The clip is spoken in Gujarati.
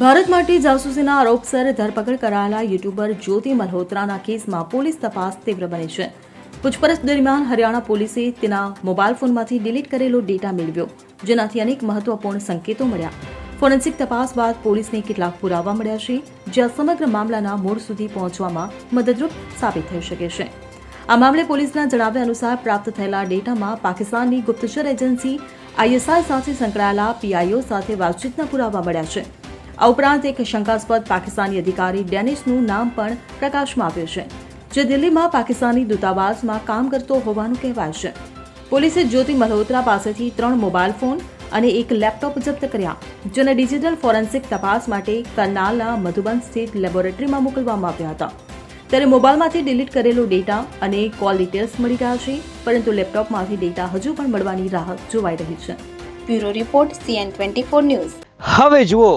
ભારત માટે જાસૂસીના આરોપસર ધરપકડ કરાયેલા યુટ્યુબર જ્યોતિ મલ્હોત્રાના કેસમાં પોલીસ તપાસ તીવ્ર બની છે. પૂછપરછ દરમિયાન હરિયાણા પોલીસે તેના મોબાઈલ ફોનમાંથી ડિલીટ કરેલો ડેટા મેળવ્યો, જેનાથી અનેક મહત્વપૂર્ણ સંકેતો મળ્યા. ફોરેન્સિક તપાસ બાદ પોલીસને કેટલાક પુરાવા મળ્યા છે, જ્યાં સમગ્ર મામલાના મૂળ સુધી પહોંચવામાં મદદરૂપ સાબિત થઈ શકે છે. આ મામલે પોલીસના જણાવ્યા અનુસાર પ્રાપ્ત થયેલા ડેટામાં પાકિસ્તાનની ગુપ્તચર એજન્સી આઈએસઆઈ સાથે સંકળાયેલા પીઆઈઓ સાથે વાતચીતના પુરાવા મળ્યા છે. આ ઉપરાંત એક શંકાસ્પદ પાકિસ્તાની અધિકારી ડેનિસનું નામ પણ પ્રકાશમાં આવ્યું છે જે દિલ્હીમાં પાકિસ્તાની દૂતાવાસમાં કામ કરતો હોવાનું કહેવાય છે. પોલીસે જ્યોતિ મલ્હોત્રા પાસેથી ત્રણ મોબાઈલ ફોન અને એક લેપટોપ જપ્ત કર્યા જેને ડિજિટલ ફોરેન્સિક તપાસ માટે કરનાલના મધુબન સ્થિત લેબોરેટરીમાં મોકલવામાં આવ્યા હતા. ત્યારે મોબાઈલમાંથી ડિલીટ કરેલો ડેટા અને કોલ ડિટેલ્સ મળી ગયા છે પરંતુ લેપટોપમાંથી ડેટા હજુ પણ મળવાની રાહ જોવાઈ રહી છે. Bureau report CN twenty four news. હવે જુઓ